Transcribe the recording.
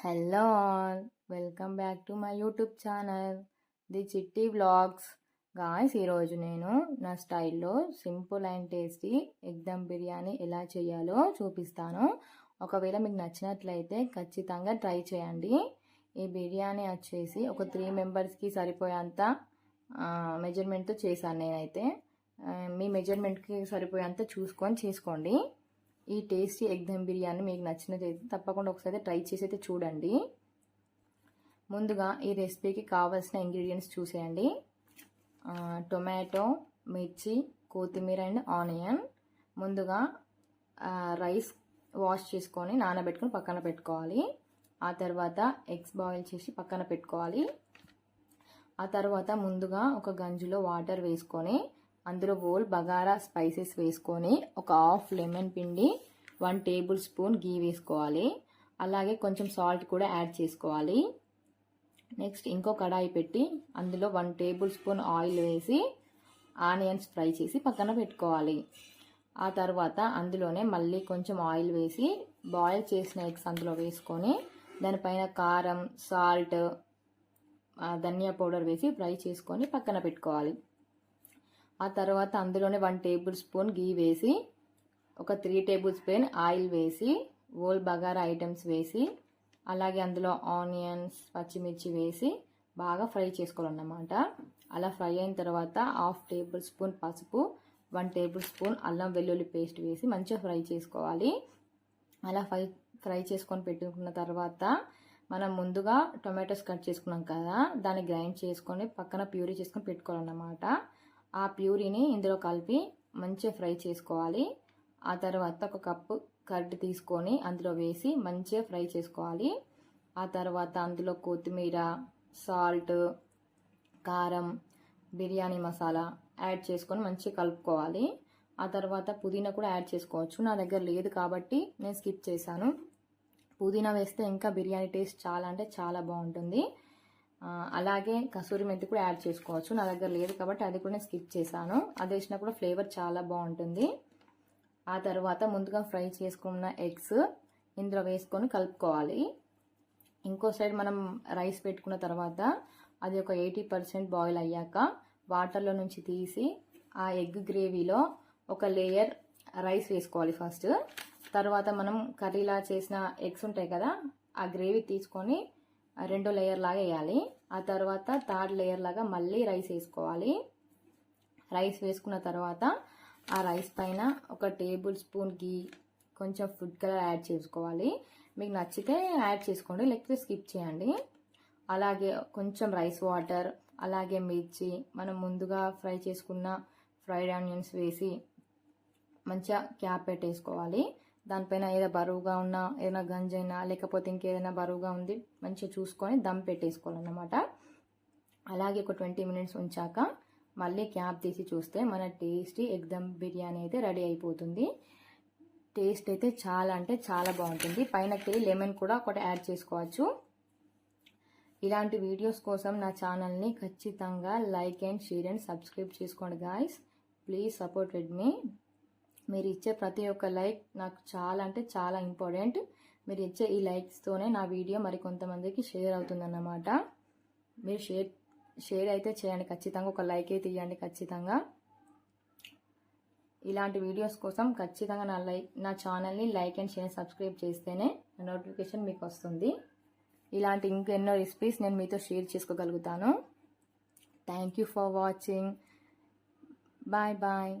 Hello all welcome back to my YouTube channel the Chitti vlogs guys ఈరోజు నేను నా స్టైల్లో simple and tasty egg dum biryani ఎలా చేయాలో చూపిస్తాను. ఒకవేళ మీకు నచ్చినట్లయితే ఖచ్చితంగా ట్రై చేయండి. ఈ బిర్యానీ వచ్చేసి ఒక త్రీ మెంబర్స్కి సరిపోయేంత మెజర్మెంట్తో చేశాను నేనైతే. మీ మెజర్మెంట్కి సరిపోయేంత చూసుకొని చేసుకోండి. ఈ టేస్టీ ఎగ్ దమ్ బిర్యానీ మీకు నచ్చినట్లయితే తప్పకుండా ఒకసారి ట్రై చేసి అయితే చూడండి. ముందుగా ఈ రెసిపీకి కావాల్సిన ఇంగ్రీడియంట్స్ చూసేయండి. టొమాటో మిర్చి కొత్తిమీర అండ్ ఆనియన్. ముందుగా రైస్ వాష్ చేసుకొని నానబెట్టుకొని పక్కన పెట్టుకోవాలి. ఆ తర్వాత ఎగ్స్ బాయిల్ చేసి పక్కన పెట్టుకోవాలి. ఆ తర్వాత ముందుగా ఒక గంజిలో వాటర్ వేసుకొని అందులో హోల్ బగారా స్పైసెస్ వేసుకొని ఒక హాఫ్ లెమన్ పిండి వన్ టేబుల్ స్పూన్ గీ వేసుకోవాలి. అలాగే కొంచెం సాల్ట్ కూడా యాడ్ చేసుకోవాలి. నెక్స్ట్ ఇంకో కడాయి పెట్టి అందులో వన్ టేబుల్ స్పూన్ ఆయిల్ వేసి ఆనియన్స్ ఫ్రై చేసి పక్కన పెట్టుకోవాలి. ఆ తర్వాత అందులోనే మళ్ళీ కొంచెం ఆయిల్ వేసి బాయిల్ చేసిన ఎగ్స్ అందులో వేసుకొని దానిపైన కారం సాల్ట్ ధనియా పౌడర్ వేసి ఫ్రై చేసుకొని పక్కన పెట్టుకోవాలి. ఆ తర్వాత అందులోనే వన్ టేబుల్ స్పూన్ గీ వేసి ఒక త్రీ టేబుల్ స్పూన్ ఆయిల్ వేసి ఓల్ బగారా ఐటమ్స్ వేసి అలాగే అందులో ఆనియన్స్ పచ్చిమిర్చి వేసి బాగా ఫ్రై చేసుకోవాలన్నమాట. అలా ఫ్రై అయిన తర్వాత హాఫ్ టేబుల్ స్పూన్ పసుపు వన్ టేబుల్ స్పూన్ అల్లం వెల్లుల్లి పేస్ట్ వేసి మంచిగా ఫ్రై చేసుకోవాలి. అలా ఫ్రై ఫ్రై చేసుకొని పెట్టుకున్న తర్వాత మనం ముందుగా టొమాటోస్ కట్ చేసుకున్నాం కదా దాన్ని గ్రైండ్ చేసుకొని పక్కన ప్యూరీ చేసుకొని పెట్టుకోవాలన్నమాట. ఆ ప్యూరీని ఇందులో కలిపి మంచిగా ఫ్రై చేసుకోవాలి. ఆ తర్వాత ఒక కప్పు కర్డ్ తీసుకొని అందులో వేసి మంచిగా ఫ్రై చేసుకోవాలి. ఆ తర్వాత అందులో కొత్తిమీర సాల్ట్ కారం బిర్యానీ మసాలా యాడ్ చేసుకొని మంచిగా కలుపుకోవాలి. ఆ తర్వాత పుదీనా కూడా యాడ్ చేసుకోవచ్చు. నా దగ్గర లేదు కాబట్టి నేను స్కిప్ చేశాను. పుదీనా వేస్తే ఇంకా బిర్యానీ టేస్ట్ చాలా అంటే చాలా బాగుంటుంది. అలాగే కసూరి మెంతి కూడా యాడ్ చేసుకోవచ్చు. నా దగ్గర లేదు కాబట్టి అది కూడా నేను స్కిప్ చేశాను. అది వేసినా కూడా ఫ్లేవర్ చాలా బాగుంటుంది. ఆ తర్వాత ముందుగా ఫ్రై చేసుకున్న ఎగ్స్ ఇందులో వేసుకొని కలుపుకోవాలి. ఇంకో సైడ్ మనం రైస్ పెట్టుకున్న తర్వాత అది ఒక ఎయిటీ పర్సెంట్ బాయిల్ అయ్యాక వాటర్లో నుంచి తీసి ఆ ఎగ్ గ్రేవీలో ఒక లేయర్ రైస్ వేసుకోవాలి ఫస్ట్. తర్వాత మనం కర్రీలా చేసిన ఎగ్స్ ఉంటాయి కదా ఆ గ్రేవీ తీసుకొని రెండో లేయర్ లాగా వేయాలి. ఆ తర్వాత థర్డ్ లేయర్ లాగా మళ్ళీ రైస్ వేసుకోవాలి. రైస్ వేసుకున్న తర్వాత ఆ రైస్ పైన ఒక టేబుల్ స్పూన్ గీ కొంచెం ఫుడ్ కలర్ యాడ్ చేసుకోవాలి. మీకు నచ్చితే యాడ్ చేసుకోండి లేకపోతే స్కిప్ చేయండి. అలాగే కొంచెం రైస్ వాటర్ అలాగే మిర్చి మనం ముందుగా ఫ్రై చేసుకున్న ఫ్రైడ్ ఆనియన్స్ వేసి మంచిగా క్యాప్ పెట్టేసుకోవాలి. దానిపైన ఏదో బరువుగా ఉన్నా ఏదైనా గంజైనా లేకపోతే ఇంకేదైనా బరువుగా ఉంది మంచిగా చూసుకొని దమ్ పెట్టేసుకోవాలన్నమాట. అలాగే ఒక ట్వంటీ మినిట్స్ ఉంచాక మళ్ళీ క్యాప్ తీసి చూస్తే మన టేస్టీ ఎగ్ దమ్ బిర్యానీ అయితే రెడీ అయిపోతుంది. టేస్ట్ అయితే చాలా అంటే చాలా బాగుంటుంది. పైనకి లెమన్ కూడా ఒకటి యాడ్ చేసుకోవచ్చు. ఇలాంటి వీడియోస్ కోసం నా ఛానల్ని ఖచ్చితంగా like and share and subscribe చేసుకోండి guys. Please support with me. మీరు ఇచ్చే ప్రతి ఒక్క లైక్ నాకు చాలా అంటే చాలా ఇంపార్టెంట్. మీరు ఇచ్చే ఈ లైక్స్తోనే నా వీడియో మరి కొంతమందికి షేర్ అవుతుందన్నమాట. మీరు షేర్ షేర్ అయితే చేయండి ఖచ్చితంగా ఒక లైక్ అయితే ఇవ్వండి ఖచ్చితంగా. ఇలాంటి వీడియోస్ కోసం ఖచ్చితంగా నా లైక్ నా ఛానల్ని లైక్ అండ్ షేర్ సబ్స్క్రైబ్ చేస్తేనే నోటిఫికేషన్ మీకు వస్తుంది ఇలాంటి ఇంకెన్నో రెసిపీస్ నేను మీతో share చేసుకోగలుగుతాను. Thank you for watching. Bye bye.